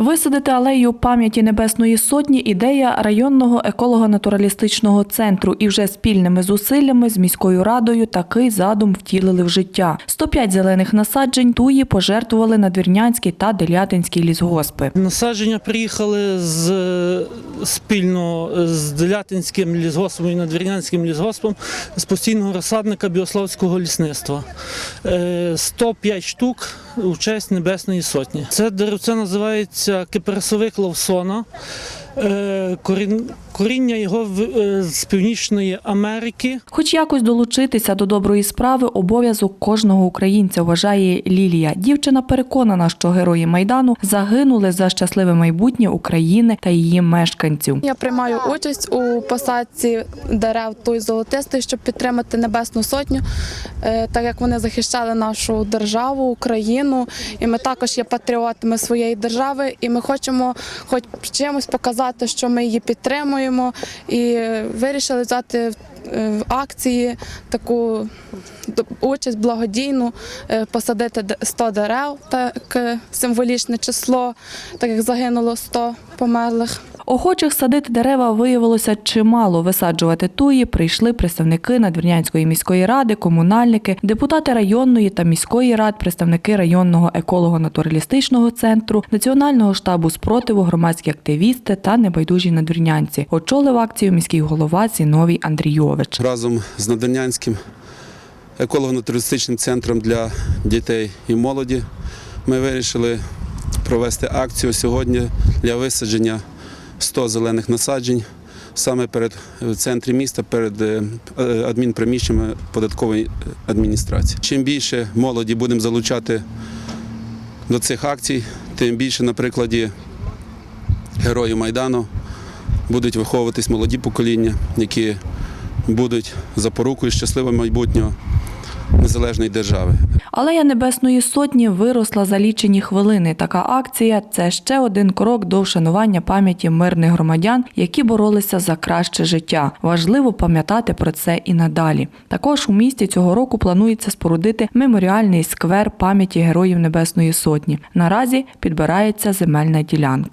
Висадити алею пам'яті Небесної Сотні ідея районного еколого-натуралістичного центру. І вже спільними зусиллями з міською радою такий задум втілили в життя. 105 зелених насаджень туї пожертвували Надвірнянський та Делятинський лісгоспи. Насадження приїхали з спільно з Делятинським лісгоспом і Надвірнянським лісгоспом з постійного розсадника Біославського лісництва. Е, 105 штук у честь Небесної Сотні. Це деревце називається киперсовик Лавсона. Е, Коріння його в- е, з Північної Америки. Хоч якось долучитися до доброї справи обов'язок кожного українця, вважає Лілія. Дівчина переконана, що герої майдану загинули за щасливе майбутнє України та її мешканців. Я приймаю участь у посадці дерев той золотистий, щоб підтримати Небесну Сотню, е, так як вони захищали нашу державу, Україну. І ми також є патріотами своєї держави, і ми хочемо хоч чимось показати, що ми її підтримуємо, і вирішили взяти в- е, акції таку участь благодійну, е, посадити д- 100 дерев, так е, символічне число, так як загинуло 100 померлих. Охочих садити дерева виявилося чимало. Висаджувати туї прийшли представники Надвірнянської міської ради, комунальники, депутати районної та міської рад, представники районного еколого-натуралістичного центру, національного штабу спротиву, громадські активісти та небайдужі надвірнянці. Очолив акцію міський голова Зіновій Андрійович. разом з Надвірнянським еколого-натуристичним центром для дітей і молоді ми вирішили провести акцію сьогодні для висадження 100 зелених насаджень саме перед в центрі міста, перед е, е, адмінприміщеннями податкової адміністрації. Чим більше молоді будемо залучати до цих акцій, тим більше на прикладі героїв Майдану будуть виховуватись молоді покоління, які будуть запорукою щасливого майбутнього незалежної держави. Алея Небесної Сотні виросла за лічені хвилини. Така акція це ще один крок до вшанування пам'яті мирних громадян, які боролися за краще життя. Важливо пам'ятати про це і надалі. Також у місті цього року планується спорудити меморіальний сквер пам'яті героїв Небесної Сотні. Наразі підбирається земельна ділянка.